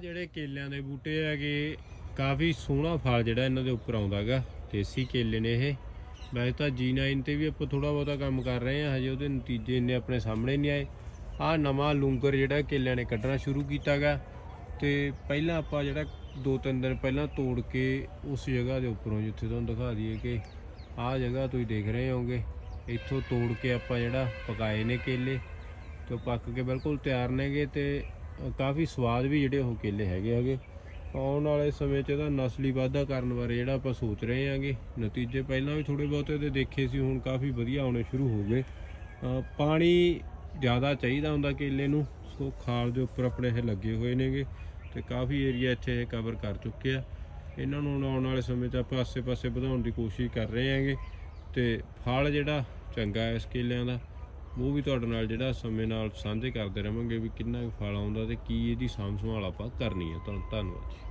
ਜਿਹੜੇ ਕੇਲਿਆਂ ਦੇ ਬੂਟੇ ਹੈਗੇ, ਕਾਫੀ ਸੋਹਣਾ ਫਲ ਜਿਹੜਾ ਇਹਨਾਂ ਦੇ ਉੱਪਰ ਆਉਂਦਾਗਾ ਦੇਸੀ ਕੇਲੇ ਨੇ ਇਹ। ਵੈਸੇ ਤਾਂ G9 ਤੇ ਵੀ ਆਪਾਂ ਥੋੜਾ ਬਹੁਤਾ ਕੰਮ ਕਰ ਰਹੇ ਹਾਂ, ਹਜੇ ਉਹਦੇ ਨਤੀਜੇ ਇੰਨੇ ਆਪਣੇ ਸਾਹਮਣੇ ਨਹੀਂ ਆਏ। ਆਹ ਨਵਾਂ ਲੂੰਗਰ ਜਿਹੜਾ ਕੇਲਿਆਂ ਨੇ ਕੱਢਣਾ ਸ਼ੁਰੂ ਕੀਤਾਗਾ ਤੇ ਪਹਿਲਾਂ ਆਪਾਂ ਜਿਹੜਾ ਦੋ ਤਿੰਨ ਦਿਨ ਪਹਿਲਾਂ ਤੋੜ ਕੇ ਉਸ ਜਗ੍ਹਾ ਦੇ ਉੱਪਰੋਂ, ਜਿੱਥੇ ਤੁਹਾਨੂੰ ਦਿਖਾ ਦਈਏ ਕਿ ਆਹ ਜਗ੍ਹਾ ਤੁਸੀਂ ਦੇਖ ਰਹੇ ਹੋਗੇ ਇੱਥੋਂ ਤੋੜ ਕੇ ਆਪਾਂ ਜਿਹੜਾ ਪਕਾਏ ਨੇ ਕੇਲੇ, ਤੇ ਪੱਕ ਕੇ ਬਿਲਕੁਲ ਤਿਆਰ ਨੇਗੇ ਤੇ ਕਾਫੀ ਸਵਾਦ ਵੀ ਜਿਹੜੇ ਉਹ ਕੇਲੇ ਹੈਗੇ ਹੈਗੇ। ਆਉਣ ਵਾਲੇ ਸਮੇਂ 'ਚ ਇਹਦਾ ਨਸਲੀ ਵਾਧਾ ਕਰਨ ਬਾਰੇ ਜਿਹੜਾ ਆਪਾਂ ਸੋਚ ਰਹੇ ਹਾਂਗੇ। ਨਤੀਜੇ ਪਹਿਲਾਂ ਵੀ ਥੋੜੇ ਬਹੁਤੇ ਦੇ ਦੇਖੇ ਸੀ, ਹੁਣ ਕਾਫੀ ਵਧੀਆ ਆਉਣੇ ਸ਼ੁਰੂ ਹੋ ਗਏ। ਪਾਣੀ ਜ਼ਿਆਦਾ ਚਾਹੀਦਾ ਹੁੰਦਾ ਕੇਲੇ ਨੂੰ, ਸੋ ਖਾਲ ਦੇ ਉੱਪਰ ਆਪਣੇ ਇਹ ਲੱਗੇ ਹੋਏ ਨੇਗੇ ਤੇ ਕਾਫੀ ਏਰੀਆ ਇੱਥੇ ਇਹ ਕਵਰ ਕਰ ਚੁੱਕੇ ਆ। ਇਹਨਾਂ ਨੂੰ ਹੁਣ ਆਉਣ ਵਾਲੇ ਸਮੇਂ 'ਚ ਆਪਾਂ ਆਸੇ-ਪਾਸੇ ਵਧਾਉਣ ਦੀ ਕੋਸ਼ਿਸ਼ ਕਰ ਰਹੇ ਹਾਂਗੇ ਤੇ ਫਲ ਜਿਹੜਾ ਚੰਗਾ ਹੈ ਇਸ ਕੇਲਿਆਂ ਦਾ। ਉਹ ਵੀ ਤੁਹਾਡੇ ਨਾਲ ਜਿਹੜਾ ਸਮੇਂ ਨਾਲ ਸਾਂਝੇ ਕਰਦੇ ਰਵਾਂਗੇ ਵੀ ਕਿੰਨਾ ਕੁ ਫਲ ਆਉਂਦਾ ਤੇ ਕੀ ਇਹਦੀ ਸਾਂਭ ਸੰਭਾਲ ਆਪਾਂ ਕਰਨੀ ਹੈ। ਤੁਹਾਨੂੰ ਧੰਨਵਾਦ ਜੀ।